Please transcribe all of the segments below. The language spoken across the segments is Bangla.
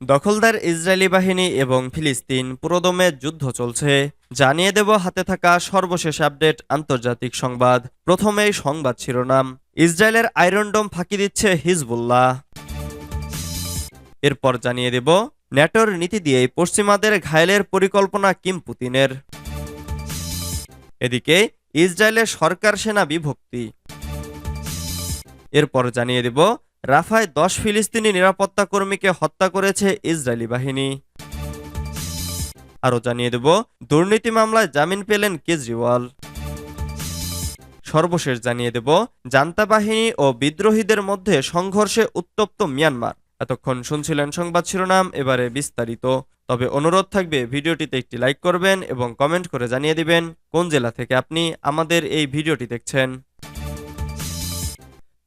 দখলদার ইসরায়েলি বাহিনী এবং ফিলিস্তিন পুরোদমে যুদ্ধ চলছে। জানিয়ে দেব হাতে থাকা সর্বশেষ আপডেট আন্তর্জাতিক সংবাদ। প্রথমেই সংবাদ শিরোনাম। ইসরায়েলের আয়রনডোম ফাঁকি দিচ্ছে হিজবুল্লাহ। এরপর জানিয়ে দেব, ন্যাটোর নীতি দিয়েই পশ্চিমাদের ঘায়েলের পরিকল্পনা কিম পুতিনের। এদিকে, ইসরায়েলের সরকার সেনা বিভক্তি। এরপর জানিয়ে দেব রাফায় দশ ফিলিস্তিনি নিরাপত্তা কর্মীকে হত্যা করেছে ইসরায়েলি বাহিনী। আরও জানিয়ে দেব, দুর্নীতি মামলায় জামিন পেলেন কেজরিওয়াল। সর্বশেষ জানিয়ে দেব, জান্তা বাহিনী ও বিদ্রোহীদের মধ্যে সংঘর্ষে উত্তপ্ত মিয়ানমার। এতক্ষণ শুনছিলেন সংবাদ শিরোনাম, এবারে বিস্তারিত। তবে অনুরোধ থাকবে, ভিডিওটিতে একটি লাইক করবেন এবং কমেন্ট করে জানিয়ে দিবেন, কোন জেলা থেকে আপনি আমাদের এই ভিডিওটি দেখছেন।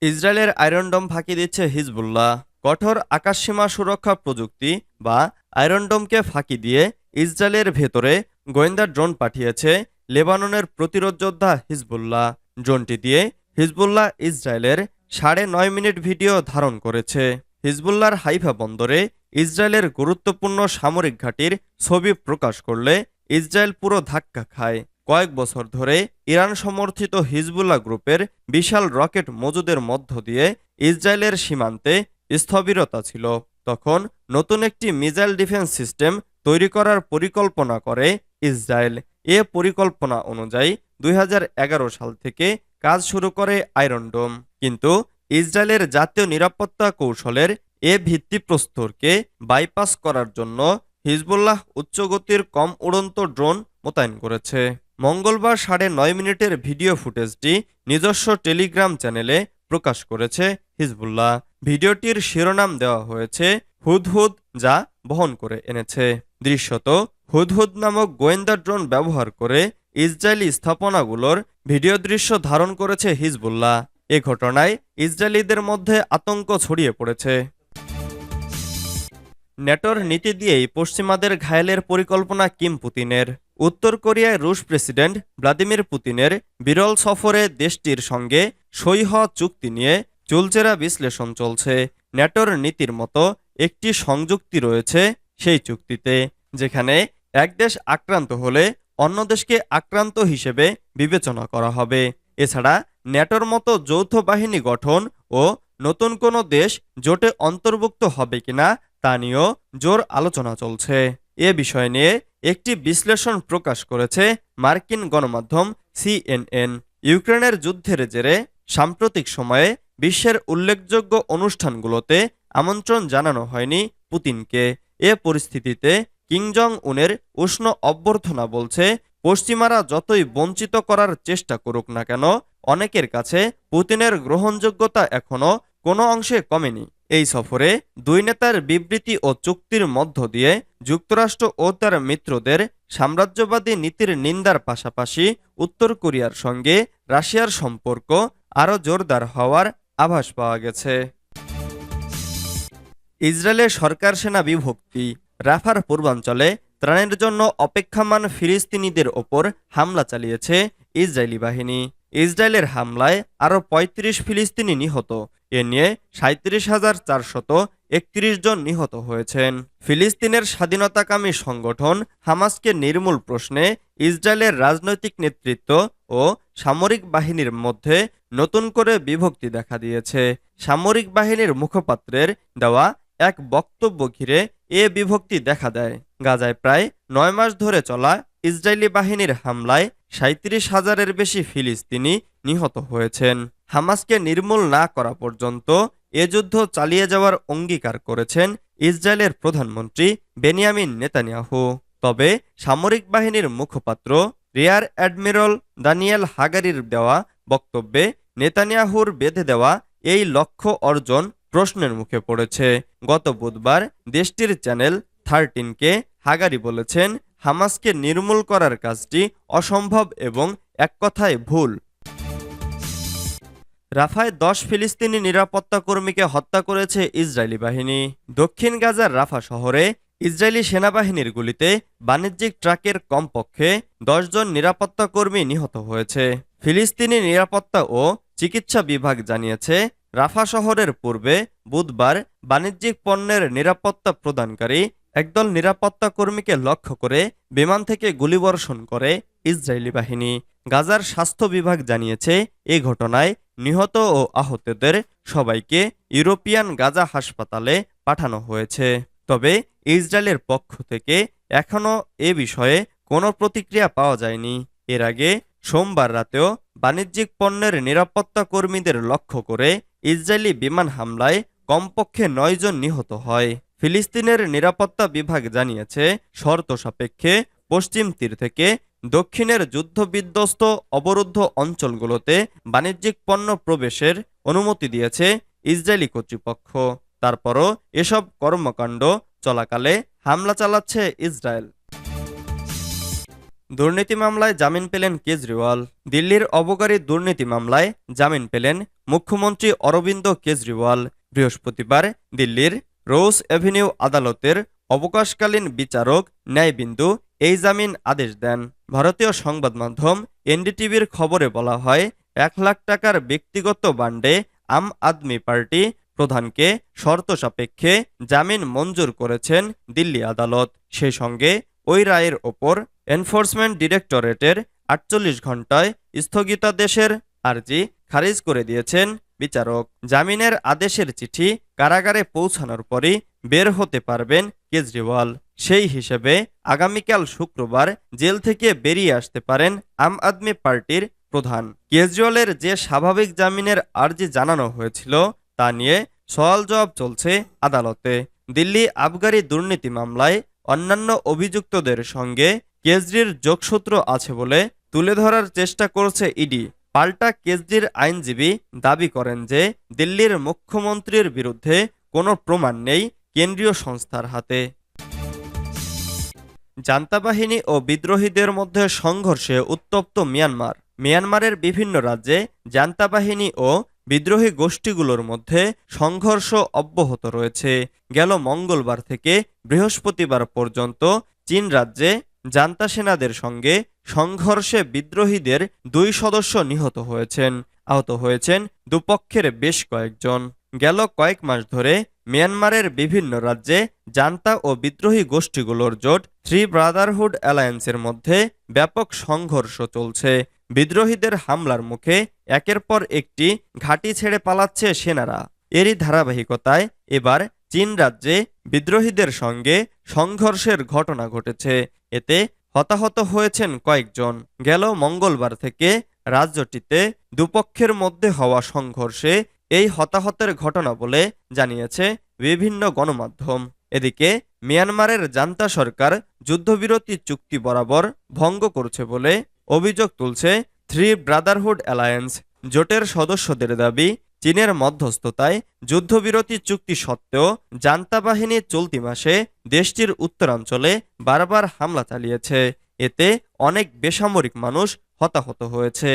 ইসরায়েলের আয়রনডোম ফাঁকি দিচ্ছে হিজবুল্লাহ। কঠোর আকাশসীমা সুরক্ষা প্রযুক্তি বা আয়রনডোমকে ফাঁকি দিয়ে ইসরায়েলের ভেতরে গোয়েন্দা ড্রোন পাঠিয়েছে লেবাননের প্রতিরোধ যোদ্ধা হিজবুল্লাহ। ড্রোনটি দিয়ে হিজবুল্লাহ ইসরায়েলের সাড়ে নয় মিনিট ভিডিও ধারণ করেছে। হিজবুল্লাহর হাইফা বন্দরে ইসরায়েলের গুরুত্বপূর্ণ সামরিক ঘাঁটির ছবি প্রকাশ করলে ইসরায়েল পুরো ধাক্কা খায়। কয়েক বছর ধরে ইরান সমর্থিত হিজবুল্লাহ গ্রুপের বিশাল রকেট মজুদের মধ্য দিয়ে ইসরায়েলের সীমান্তে স্থবিরতা ছিল। তখন নতুন একটি মিসাইল ডিফেন্স সিস্টেম তৈরি করার পরিকল্পনা করে ইসরায়েল। এ পরিকল্পনা অনুযায়ী দুই হাজার এগারো সাল থেকে কাজ শুরু করে আয়রন ডোম। কিন্তু ইসরায়েলের জাতীয় নিরাপত্তা কৌশলের এ ভিত্তিপ্রস্তরকে বাইপাস করার জন্য হিজবুল্লাহ উচ্চগতির কম উড়ন্ত ড্রোন মোতায়েন করেছে। মঙ্গলবার সাড়ে নয় মিনিটের ভিডিও ফুটেজটি নিজস্ব টেলিগ্রাম চ্যানেলে প্রকাশ করেছে হিজবুল্লাহ। ভিডিওটির শিরোনাম দেওয়া হয়েছে হুদহুদ যা বহন করে এনেছে। দৃশ্যত হুদহুদ নামক গোয়েন্দা ড্রোন ব্যবহার করে ইসরায়েলি স্থাপনাগুলোর ভিডিও দৃশ্য ধারণ করেছে হিজবুল্লাহ। এ ঘটনায় ইসরায়েলিদের মধ্যে আতঙ্ক ছড়িয়ে পড়েছে। নেটোর নীতি দিয়েই পশ্চিমাদের ঘায়েলের পরিকল্পনা কিম পুতিনের। উত্তর কোরিয়ায় রুশ প্রেসিডেন্ট ভ্লাদিমির পুতিনের বিরল সফরে দেশটির সঙ্গে সই হওয়া চুক্তি নিয়ে চুলচেরা বিশ্লেষণ চলছে। ন্যাটোর নীতির মতো একটি সংযুক্তি রয়েছে সেই চুক্তিতে, যেখানে এক দেশ আক্রান্ত হলে অন্য দেশকে আক্রান্ত হিসেবে বিবেচনা করা হবে। এছাড়া ন্যাটোর মতো যৌথ বাহিনী গঠন ও নতুন কোনো দেশ জোটে অন্তর্ভুক্ত হবে কিনা তা নিয়েও জোর আলোচনা চলছে। এ বিষয় নিয়ে একটি বিশ্লেষণ প্রকাশ করেছে মার্কিন গণমাধ্যম সিএনএন। ইউক্রেনের যুদ্ধের জেরে সাম্প্রতিক সময়ে বিশ্বের উল্লেখযোগ্য অনুষ্ঠানগুলোতে আমন্ত্রণ জানানো হয়নি পুতিনকে। এ পরিস্থিতিতে কিংজং উনের উষ্ণ অভ্যর্থনা বলছে, পশ্চিমারা যতই বঞ্চিত করার চেষ্টা করুক না কেন, অনেকের কাছে পুতিনের গ্রহণযোগ্যতা এখনও কোনো অংশে কমেনি। এই সফরে দুই নেতার বিবৃতি ও চুক্তির মধ্য দিয়ে যুক্তরাষ্ট্র ও তার মিত্রদের সাম্রাজ্যবাদী নীতির নিন্দার পাশাপাশি উত্তর কোরিয়ার সঙ্গে রাশিয়ার সম্পর্ক আরও জোরদার হওয়ার আভাস পাওয়া গেছে। ইসরায়েলের সরকার সেনা বিভক্তি রাফার পূর্বাঞ্চলে ত্রাণের জন্য অপেক্ষামান ফিলিস্তিনিদের ওপর হামলা চালিয়েছে ইসরায়েলি বাহিনী। ইসরায়েলের হামলায় আরও ৩৫ ফিলিস্তিনি নিহত এ নিয়ে সাঁত্রিশ হাজার চারশত একত্রিশ জন নিহত হয়েছেন। ফিলিস্তিনের স্বাধীনতাকামী সংগঠন হামাসকে নির্মূল প্রশ্নে ইসরায়েলের রাজনৈতিক নেতৃত্ব ও সামরিক বাহিনীর মধ্যে নতুন করে বিভক্তি দেখা দিয়েছে। সামরিক বাহিনীর মুখপাত্রের দেওয়া এক বক্তব্য ঘিরে এ বিভক্তি দেখা দেয়। গাজায় প্রায় নয় মাস ধরে চলা ইসরায়েলি বাহিনীর হামলায় সাঁত্রিশ হাজারের বেশি ফিলিস্তিনি নিহত হয়েছেন। হামাসকে নির্মূল না করা পর্যন্ত এ যুদ্ধ চালিয়ে যাওয়ার অঙ্গীকার করেছেন ইসরায়েলের প্রধানমন্ত্রী বেনিয়ামিন নেতানিয়াহু। তবে সামরিক বাহিনীর মুখপাত্র, রিয়ার অ্যাডমিরাল দানিয়েল হাগারির দেওয়া বক্তব্যে নেতানিয়াহুর বেঁধে দেওয়া এই লক্ষ্য অর্জন প্রশ্নের মুখে পড়েছে। গত বুধবার দেশটির চ্যানেল থার্টিনকে হাগারি বলেছেন হামাসকে নির্মূল করার কাজটি অসম্ভব এবং এক কথায় ভুল। রাফায় দশ ফিলিস্তিনি নিরাপত্তা কর্মীকে হত্যা করেছে ইসরায়েলি বাহিনী। দক্ষিণ গাজার রাফা শহরে ইসরায়েলি সেনাবাহিনীর গুলিতে বাণিজ্যিক ট্রাকের কমপক্ষে জন নিরাপত্তা কর্মী নিহত হয়েছে। ফিলিস্তিনি নিরাপত্তা ও চিকিৎসা বিভাগ জানিয়েছে, রাফা শহরের পূর্বে বুধবার বাণিজ্যিক পণ্যের নিরাপত্তা প্রদানকারী একদল নিরাপত্তা কর্মীকে লক্ষ্য করে বিমান থেকে গুলিবর্ষণ করে ইসরায়েলি বাহিনী। গাজার স্বাস্থ্য বিভাগ জানিয়েছে, এ ঘটনায় নিহত ও আহতদের সবাইকে ইউরোপিয়ান গাজা হাসপাতালে পাঠানো হয়েছে। তবে ইসরায়েলের পক্ষ থেকে এখনও এ বিষয়ে কোনো প্রতিক্রিয়া পাওয়া যায়নি। এর আগে সোমবার রাতেও বাণিজ্যিক পণ্যের নিরাপত্তা কর্মীদের লক্ষ্য করে ইসরায়েলি বিমান হামলায় কমপক্ষে নয়জন নিহত হয়। ফিলিস্তিনের নিরাপত্তা বিভাগ জানিয়েছে, শর্ত সাপেক্ষে পশ্চিম তীর থেকে দক্ষিণের যুদ্ধবিধ্বস্ত অবরুদ্ধ অঞ্চলগুলোতে বাণিজ্যিক পণ্য প্রবেশের অনুমতি দিয়েছে ইসরায়েলি কর্তৃপক্ষ। তারপরও এসব কর্মকাণ্ড চলাকালে হামলা চালাচ্ছে ইসরায়েল। দুর্নীতি মামলায় জামিন পেলেন কেজরিওয়াল। দিল্লির অবকারী দুর্নীতি মামলায় জামিন পেলেন মুখ্যমন্ত্রী অরবিন্দ কেজরিওয়াল। বৃহস্পতিবার দিল্লির রোজ অ্যাভিনিউ আদালতের অবকাশকালীন বিচারক ন্যায়বিন্দু এই জামিন আদেশ দেন। ভারতীয় সংবাদ মাধ্যম এনডিটিভির খবরে বলা হয়, এক লাখ টাকার ব্যক্তিগত বান্ডে আম আদমি পার্টি প্রধানকে শর্ত সাপেক্ষে জামিন মঞ্জুর করেছেন দিল্লি আদালত। সেই সঙ্গে ওই রায়ের ওপর এনফোর্সমেন্ট ডিরেক্টরেটের আটচল্লিশ ঘন্টায় স্থগিতাদেশের আর্জি খারিজ করে দিয়েছেন বিচারক জামিনের আদেশের চিঠি কারাগারে পৌঁছানোর পরই বের হতে পারবেন কেজরিওয়াল। সেই হিসেবে আগামীকাল শুক্রবার জেল থেকে বেরিয়ে আসতে পারেন আম আদমি পার্টির প্রধান। কেজরিওয়ালের যে স্বাভাবিক জামিনের আর্জি জানানো হয়েছিল, তা নিয়ে সওয়াল জবাব চলছে আদালতে। দিল্লি আবগারি দুর্নীতি মামলায় অন্যান্য অভিযুক্তদের সঙ্গে কেজরির যোগসূত্র আছে বলে তুলে ধরার চেষ্টা করছে ইডি। পাল্টা কেজরির আইনজীবী দাবি করেন যে দিল্লির মুখ্যমন্ত্রীর বিরুদ্ধে কোনো প্রমাণ নেই কেন্দ্রীয় সংস্থার হাতে। জান্তা বাহিনী ও বিদ্রোহীদের মধ্যে সংঘর্ষে উত্তপ্ত মিয়ানমার। মিয়ানমারের বিভিন্ন রাজ্যে জান্তা বাহিনী ও বিদ্রোহী গোষ্ঠীগুলোর মধ্যে সংঘর্ষ অব্যাহত রয়েছে। গেল মঙ্গলবার থেকে বৃহস্পতিবার পর্যন্ত চীন রাজ্যে জান্তা সেনাদের সঙ্গে সংঘর্ষে বিদ্রোহীদের দুই সদস্য নিহত হয়েছেন। আহত হয়েছেন দুপক্ষের বেশ কয়েকজন। গেল কয়েক মাস ধরে মিয়ানমারের বিভিন্ন রাজ্যে জান্তা ও বিদ্রোহী গোষ্ঠীগুলোর জোট থ্রি ব্রাদারহুড অ্যালায়েন্সের মধ্যে ব্যাপক সংঘর্ষ চলছে। বিদ্রোহীদের হামলার মুখে একের পর একটি ঘাঁটি ছেড়ে পালাচ্ছে সেনারা। এরই ধারাবাহিকতায় এবার চীন রাজ্যে বিদ্রোহীদের সঙ্গে সংঘর্ষের ঘটনা ঘটেছে। এতে হতাহত হয়েছেন কয়েকজন। গেল মঙ্গলবার থেকে রাজ্যটিতে দুপক্ষের মধ্যে হওয়া সংঘর্ষে এই হতাহতের ঘটনা বলে জানিয়েছে বিভিন্ন গণমাধ্যম। এদিকে মিয়ানমারের জান্তা সরকার যুদ্ধবিরতি চুক্তি বরাবর ভঙ্গ করছে বলে অভিযোগ তুলছে থ্রি ব্রাদারহুড অ্যালায়েন্স। জোটের সদস্যদের দাবি চীনের মধ্যস্থতায় যুদ্ধবিরতি চুক্তি সত্ত্বেও জান্তা বাহিনী চলতি মাসে দেশটির উত্তরাঞ্চলে বারবার হামলা চালিয়েছে। এতে অনেক বেসামরিক মানুষ হতাহত হয়েছে।